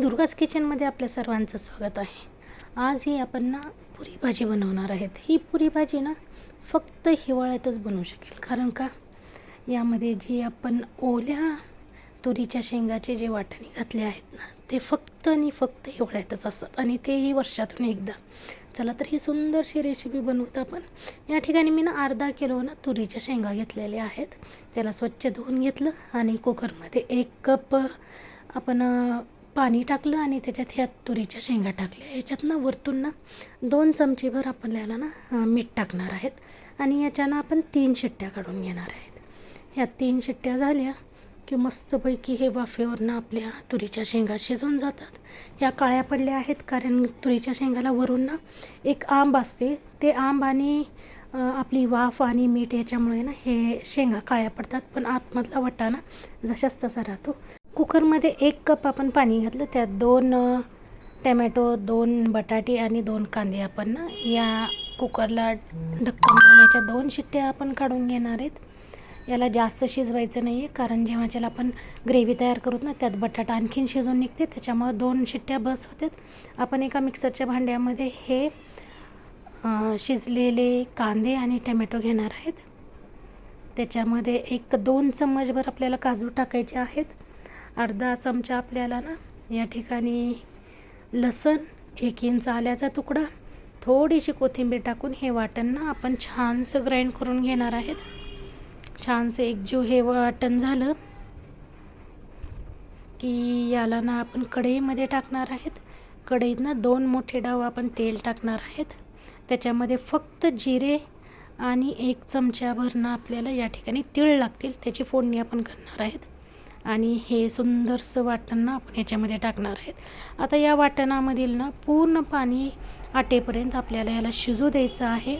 दुर्गाज किचनमध्ये आपल्या सर्वांचं स्वागत आहे. आज ही आपण ना पुरी भाजी बनवणार आहेत. ही पुरी भाजी ना फक्त हिवाळ्यातच बनवू शकेल. कारण का? यामध्ये जी आपण ओल्या तुरीच्या शेंगाचे जे वाटणी घातले आहेत ना ते फक्त आणि फक्त हिवाळ्यातच असतात आणि तेही वर्षातून एकदा. चला तर ही सुंदरशी रेसिपी बनवत आपण. या ठिकाणी मी ना अर्धा किलो ना तुरीच्या शेंगा घेतलेल्या आहेत. त्याला स्वच्छ धुवून घेतलं आणि कुकरमध्ये एक कप आपण पाणी टाकलं आणि त्याच्यात ह्या तुरीच्या शेंगा टाकल्या. याच्यातनं वरतून ना दोन चमचेभर आपल्याला ना मीठ टाकणार आहेत. आणि याच्यानं आपण तीन शिट्ट्या काढून घेणार आहेत. ह्या तीन शिट्ट्या झाल्या की मस्तपैकी हे वाफेवरनं आपल्या तुरीच्या शेंगा शिजून जातात. ह्या काळ्या पडल्या आहेत कारण तुरीच्या शेंगाला वरून ना एक आंब असते. ते आंब आणि आपली वाफ आणि मीठ याच्यामुळे ना हे शेंगा काळ्या पडतात. पण आतमधला वाटाणा जशाच तसा राहतो. कुकरमध्ये एक कप आपण पाणी घातलं त्यात दोन टमॅटो दोन बटाटे आणि दोन कांदे आपण ना या कुकरला ढक्कन लावून याच्या दोन शिट्ट्या आपण काढून घेणार आहेत. याला जास्त शिजवायचं नाही आहे कारण जेव्हा ज्याला आपण ग्रेव्ही तयार करू ना त्यात बटाटा आणखीन शिजून निघते त्याच्यामुळं दोन शिट्ट्या बस होतात. आपण एका मिक्सरच्या भांड्यामध्ये हे शिजलेले कांदे आणि टमॅटो घेणार आहेत. त्याच्यामध्ये एक दोन चम्मचभर आपल्याला काजू टाकायचे आहेत. अर्धा चमचा आपल्याला ना या ठिकाणी लसण एक इंच आल्याचा तुकडा थोडीशी कोथिंबीर टाकून हे वाटण ना आपण छानसं ग्राइंड करून घेणार आहेत. छानसं एकजीव हे वाटण झालं की याला ना आपण कढईमध्ये टाकणार आहेत. कढईत ना दोन मोठे डाव आपण तेल टाकणार आहेत. त्याच्यामध्ये फक्त जिरे आणि एक चमच्याभर ना आपल्याला या ठिकाणी तीळ लागतील त्याची फोडणी आपण करणार आहेत. आणि हे सुंदरसं वाटण ना आपण याच्यामध्ये टाकणार आहेत. आता या वाटणामधील ना पूर्ण पाणी आटेपर्यंत आपल्याला याला शिजू द्यायचं आहे.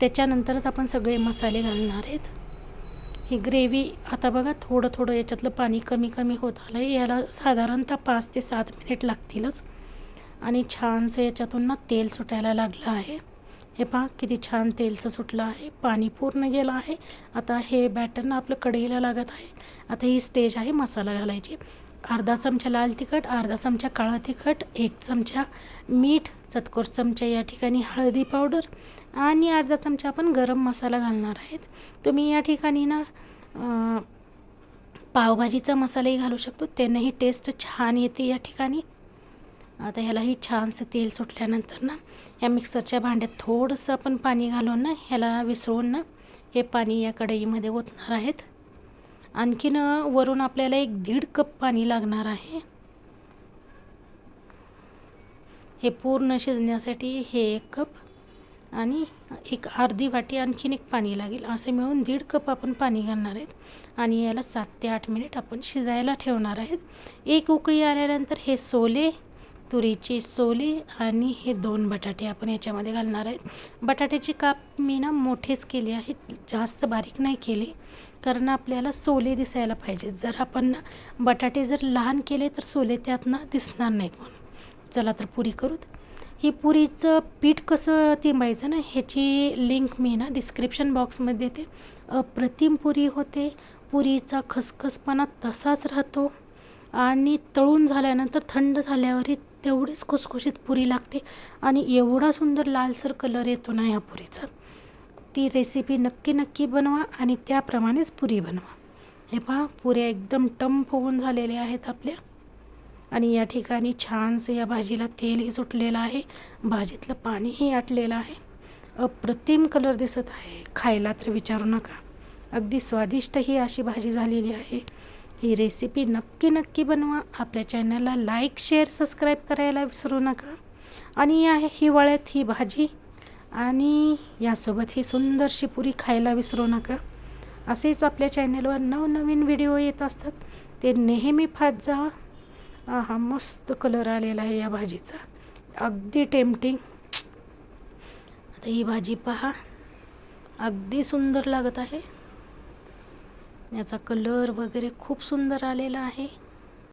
त्याच्यानंतरच आपण सगळे मसाले घालणार आहेत. ही ग्रेव्ही आता बघा थोडं थोडं याच्यातलं पाणी कमी कमी होत आलं आहे याला साधारणतः पाच ते सात मिनिट लागतीलच. आणि छानसं याच्यातून ना तेल सुटायला लागलं आहे. हे पहा किती छान तेलचं सुटलं आहे. पाणी पूर्ण गेलं आहे. आता हे बॅटरनं आपलं कढईला लागत आहे. आता ही स्टेज आहे मसाला घालायची. अर्धा चमचा लाल तिखट अर्धा चमचा काळा तिखट एक चमचा मीठ चतकोर चमचा या ठिकाणी हळदी पावडर आणि अर्धा चमचा आपण गरम मसाला घालणार आहेत. तुम्ही या ठिकाणी ना पावभाजीचा मसालाही घालू शकतो. त्यांनाही टेस्ट छान येते या ठिकाणी. आता ह्यालाही छानसं तेल सुटल्यानंतर ना या मिक्सरच्या भांड्यात थोडंसं आपण पाणी घालून ना ह्याला विसळून ना हे पाणी या कढईमध्ये ओतणार आहेत. आणखीन वरून आपल्याला एक दीड कप पाणी लागणार आहे. हे पूर्ण शिजण्यासाठी हे एक कप आणि एक अर्धी वाटी आणखीन एक पाणी लागेल. असे मिळून दीड कप आपण पाणी घालणार आहेत आणि याला सात ते आठ मिनिट आपण शिजायला ठेवणार आहेत. एक उकळी आल्यानंतर हे सोले तुरीची सोले आणि हे दोन बटाटे आपण याच्यामध्ये घालणार आहेत. बटाट्याची काप मी ना मोठेच केले आहेत जास्त बारीक नाही केले कारण आपल्याला सोले दिसायला पाहिजे. जर आपण ना बटाटे जर लहान केले तर सोले त्यातनं दिसणार नाहीत म्हणून. चला तर पुरी करूत. ही पुरीचं पीठ कसं तिंबायचं ना ह्याची लिंक मी ना डिस्क्रिप्शन बॉक्समध्ये देते. अप्रतिम पुरी होते पुरीचा खसखसपणा तसाच राहतो आणि तळून झाल्यानंतर थंड झाल्यावरही तेवढीच खुसखुशीत पुरी लागते आणि एवढा सुंदर लालसर कलर येतो ना या पुरीचा. ती रेसिपी नक्की नक्की बनवा आणि त्याप्रमाणेच पुरी बनवा. हे पहा पुऱ्या एकदम टम होऊन झालेल्या आहेत आपल्या. आणि या ठिकाणी छानसं या भाजीला तेलही सुटलेलं आहे भाजीतलं पाणीही आटलेलं आहे. अप्रतिम कलर दिसत आहे खायला तर विचारू नका. अगदी स्वादिष्ट ही अशी भाजी झालेली आहे. ही रेसिपी नक्की नक्की बनवा. आपल्या चॅनलला लाईक शेअर सबस्क्राईब करायला विसरू नका. आणि या हिवाळ्यात ही भाजी आणि यासोबत ही सुंदरशी पुरी खायला विसरू नका. असेच आपल्या चॅनलवर नवनवीन व्हिडिओ येत असतात. ते नेहमी फात जावा हा मस्त कलर आलेला आहे या भाजीचा. अगदी टेम्पटिंग आता ही भाजी पहा. अगदी सुंदर लागत आहे. याचा कलर वगैरे खूप सुंदर आलेला आहे.